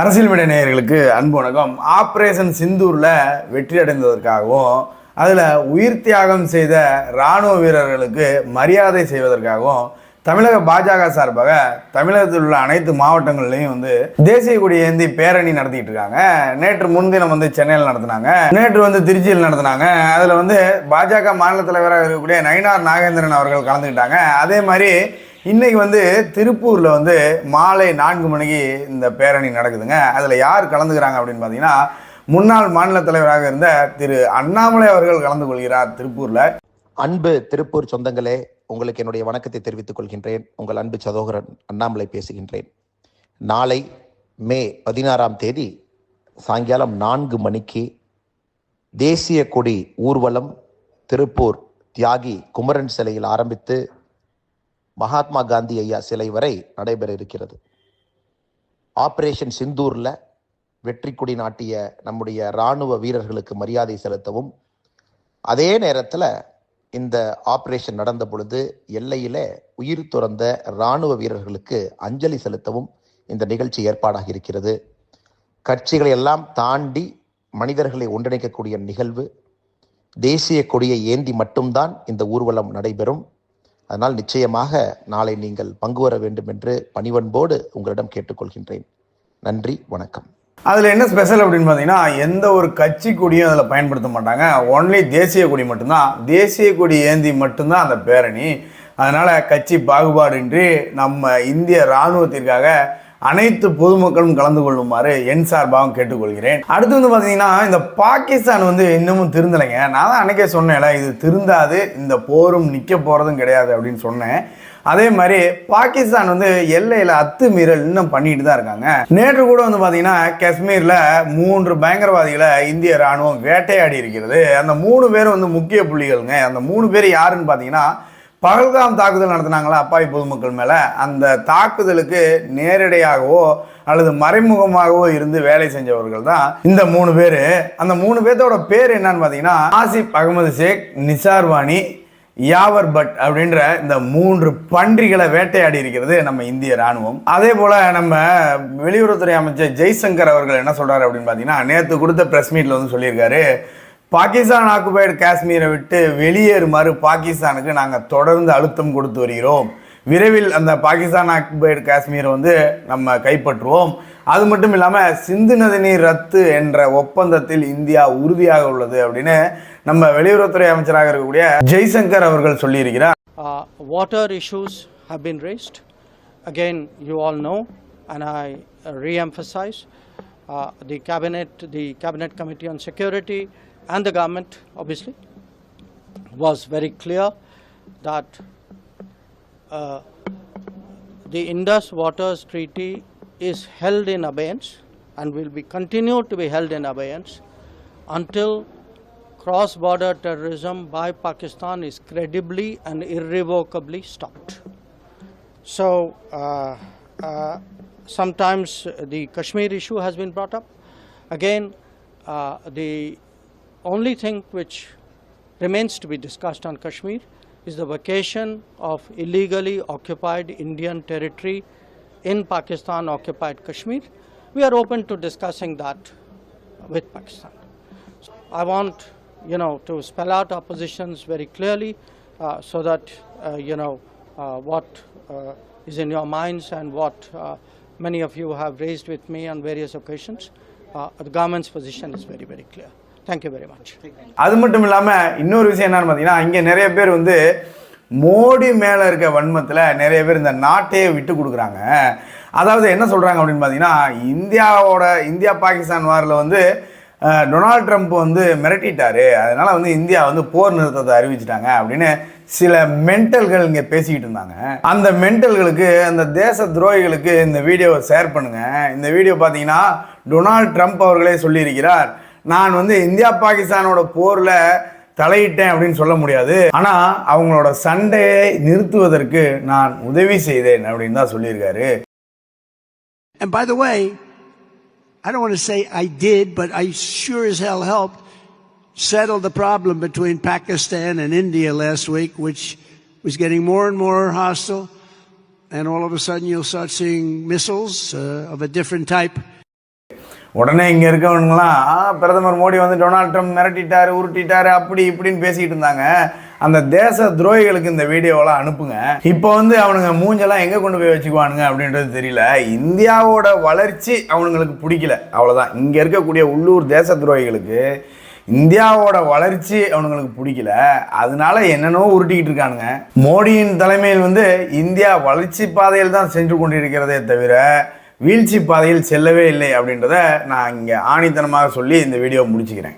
அரசியல் மீடிய நேயர்களுக்கு அன்பு வணக்கம். ஆப்ரேஷன் சிந்தூரில் வெற்றி அடைந்ததற்காகவும் அதில் உயிர் தியாகம் செய்த இராணுவ வீரர்களுக்கு மரியாதை செய்வதற்காகவும் தமிழக பாஜக சார்பாக தமிழகத்தில் உள்ள அனைத்து மாவட்டங்கள்லையும் வந்து தேசிய கொடி ஏந்தி பேரணி நடத்திட்டு இருக்காங்க. நேற்று முன்தினம் வந்து சென்னையில் நடத்தினாங்க. நேற்று வந்து திருச்சியில் நடத்தினாங்க. அதில் வந்து பாஜக மாநில தலைவராக இருக்கக்கூடிய நயினார் நாகேந்திரன் அவர்கள் கலந்துக்கிட்டாங்க. அதே மாதிரி இன்னைக்கு வந்து திருப்பூரில் வந்து மாலை நான்கு மணிக்கு இந்த பேரணி நடக்குதுங்க. அதில் யார் கலந்துக்கிறாங்க அப்படின்னு பார்த்தீங்கன்னா முன்னாள் மாநில தலைவராக இருந்த திரு அண்ணாமலை அவர்கள் கலந்து கொள்கிறார் திருப்பூரில். அன்பு திருப்பூர் சொந்தங்களே உங்களுக்கு என்னுடைய வணக்கத்தை தெரிவித்துக் கொள்கின்றேன். உங்கள் அன்பு சதோகரன் அண்ணாமலை பேசுகின்றேன். நாளை மே பதினாறாம் தேதி சாயங்காலம் நான்கு மணிக்கு தேசிய கொடி ஊர்வலம் திருப்பூர் தியாகி குமரன் சிலையில் ஆரம்பித்து மகாத்மா காந்தி ஐயா சிலை வரை நடைபெற இருக்கிறது. ஆப்ரேஷன் சிந்தூரில் வெற்றி கொடி நாட்டிய நம்முடைய இராணுவ வீரர்களுக்கு மரியாதை செலுத்தவும் அதே நேரத்தில் இந்த ஆபரேஷன் நடந்த பொழுது எல்லையில உயிர் துறந்த இராணுவ வீரர்களுக்கு அஞ்சலி செலுத்தவும் இந்த நிகழ்ச்சி ஏற்பாடாக இருக்கிறது. கட்சிகளை எல்லாம் தாண்டி மனிதர்களை ஒன்றிணைக்கக்கூடிய நிகழ்வு தேசிய கொடியை ஏந்தி மட்டும்தான் இந்த ஊர்வலம் நடைபெறும். அதனால் நிச்சயமாக நாளை நீங்கள் பங்கு வர வேண்டும் என்று பணிவன்போடு உங்களிடம் கேட்டுக்கொள்கின்றேன். நன்றி வணக்கம். அதில் என்ன ஸ்பெஷல் அப்படின்னு பார்த்தீங்கன்னா எந்த ஒரு கட்சி கொடியும் அதில் பயன்படுத்த மாட்டாங்க. ஒன்லி தேசிய கொடி மட்டும்தான். தேசிய கொடி ஏந்தி மட்டும்தான் அந்த பேரணி. அதனால் கட்சி பாகுபாடின்றி நம்ம இந்திய இராணுவத்திற்காக அனைத்து பொதுமக்களும் கலந்து கொள்ளுமாறு என் சார்பாகவும் கேட்டுக்கொள்கிறேன். அடுத்து வந்து பார்த்தீங்கன்னா இந்த பாகிஸ்தான் வந்து இன்னமும் திருந்தலைங்க. நான் தான் அன்னைக்கே சொன்னேன்ல இது திருந்தாது இந்த போரும் நிற்க போகிறதும் கிடையாது அப்படின்னு சொன்னேன். அதே மாதிரி பாகிஸ்தான் வந்து எல்லையில் அத்துமீறல் இன்னும் பண்ணிட்டு தான் இருக்காங்க. நேற்று கூட வந்து பார்த்தீங்கன்னா காஷ்மீரில் மூன்று பயங்கரவாதிகளை இந்திய ராணுவம் வேட்டையாடி இருக்கிறது. அந்த மூணு பேரும் வந்து முக்கிய புள்ளிகள்ங்க. அந்த மூணு பேர் யாருன்னு பார்த்தீங்கன்னா பகல்காம் தாக்குதல் நடத்தினாங்களா அப்பாவி பொதுமக்கள் மேலே? அந்த தாக்குதலுக்கு நேரடியாகவோ அல்லது மறைமுகமாகவோ இருந்து வேலை செஞ்சவர்கள் தான் இந்த மூணு பேர். அந்த மூணு பேர்த்தோட பேர் என்னன்னு பார்த்தீங்கன்னா ஆசிப் அகமது ஷேக் நிசார்வாணி யாவர் பட் அப்படின்ற இந்த மூன்று பன்றிகளை வேட்டையாடி இருக்கிறது நம்ம இந்திய ராணுவம். அதே போல நம்ம வெளியுறவுத்துறை அமைச்சர் ஜெய்சங்கர் அவர்கள் என்ன சொல்றாரு அப்படின்னு பார்த்தீங்கன்னா நேற்று கொடுத்த ப்ரெஸ் மீட்ல வந்து சொல்லியிருக்காரு. பாகிஸ்தான் ஆக்குபைடு காஷ்மீரை விட்டு வெளியேறுமாறு பாகிஸ்தானுக்கு நாங்கள் தொடர்ந்து அழுத்தம் கொடுத்து வருகிறோம். விரைவில் அந்த பாகிஸ்தான் ஆக்குபைடு காஷ்மீரை வந்து நம்ம கைப்பற்றுவோம். அது மட்டும் இல்லாமல் சிந்து நதி நீர் ரத்து என்ற ஒப்பந்தத்தில் இந்தியா உறுதியாக உள்ளது அப்படின்னு நம்ம வெளியுறவுத்துறை அமைச்சராக இருக்கக்கூடிய ஜெய்சங்கர் அவர்கள் சொல்லியிருக்கிறார். Uh, water issues issues have been raised. Again, you all know, and I the re-emphasize, uh, the cabinet, the cabinet committee on security, and the government, obviously, was very clear that uh, the Indus Waters Treaty is held in abeyance and will be continued to be held in abeyance until cross border terrorism by Pakistan is credibly and irrevocably stopped. So, uh, uh, sometimes the Kashmir issue has been brought up. Again, uh, the only thing which remains to be discussed on Kashmir is the vacation of illegally occupied Indian territory in Pakistan occupied Kashmir. We are open to discussing that with Pakistan. I want, you know, to spell out our positions very clearly uh, so that, uh, you know, uh, what uh, is in your minds and what uh, many of you have raised with me on various occasions. Uh, the government's position is very, very clear. Thank you very much அது மட்டும் இல்லாமல் இன்னொரு விஷயம் என்னன்னு பார்த்தீங்கன்னா இங்கே நிறைய பேர் வந்து மோடி மேலே இருக்க வன்மத்தில் நிறைய பேர் இந்த நாட்டையே விட்டு கொடுக்குறாங்க. அதாவது என்ன சொல்கிறாங்க அப்படின்னு பார்த்தீங்கன்னா இந்தியாவோட இந்தியா பாகிஸ்தான் வாரில் வந்து டொனால்ட் ட்ரம்ப் வந்து மிரட்டிட்டாரு. அதனால் வந்து இந்தியா வந்து போர் நிறுத்தத்தை அறிவிச்சிட்டாங்க அப்படின்னு சில மென்டல்கள் இங்கே பேசிக்கிட்டு இருந்தாங்க. அந்த மென்டல்களுக்கு அந்த தேச துரோகிகளுக்கு இந்த வீடியோவை ஷேர் பண்ணுங்கள் இந்த வீடியோ பார்த்தீங்கன்னா டொனால்ட் ட்ரம்ப் அவர்களே சொல்லியிருக்கிறார். நான் வந்து இந்தியா பாகிஸ்தானோட போரில் தலையிட்டேன் அப்படின்னு சொல்ல முடியாது ஆனால் அவங்களோட சண்டையை நிறுத்துவதற்கு நான் உதவி செய்தேன் அப்படின்னு தான் சொல்லியிருக்காரு And by the way, I don't want to say I did, but I sure as hell helped settle the problem between Pakistan and India last week, which was getting more and more hostile. And all of a sudden, you'll start seeing missiles uh, of a different type உடனே இங்கே இருக்கவனுங்களாம் பிரதமர் மோடி வந்து Donald Trump மிரட்டிட்டாரு உருட்டிட்டாரு அப்படி இப்படின்னு பேசிக்கிட்டு இருந்தாங்க. அந்த தேச துரோகிகளுக்கு இந்த வீடியோவெல்லாம் அனுப்புங்க. இப்போ வந்து அவனுங்க மூஞ்செல்லாம் எங்கே கொண்டு போய் வச்சுக்குவானுங்க அப்படின்றது தெரியல. இந்தியாவோட வளர்ச்சி அவனுங்களுக்கு பிடிக்கல. அவ்வளோதான் இங்கே இருக்கக்கூடிய உள்ளூர் தேச துரோகிகளுக்கு இந்தியாவோட வளர்ச்சி அவனுங்களுக்கு பிடிக்கல. அதனால என்னென்னோ உருட்டிக்கிட்டு இருக்கானுங்க. மோடியின் தலைமையில் வந்து இந்தியா வளர்ச்சி பாதையில் தான் சென்று கொண்டிருக்கிறதே தவிர வீழ்ச்சி பாதையில் செல்லவே இல்லை அப்படின்றத நான் இங்கே ஆணித்தனமாக சொல்லி இந்த வீடியோ முடிச்சுக்கிறேன்.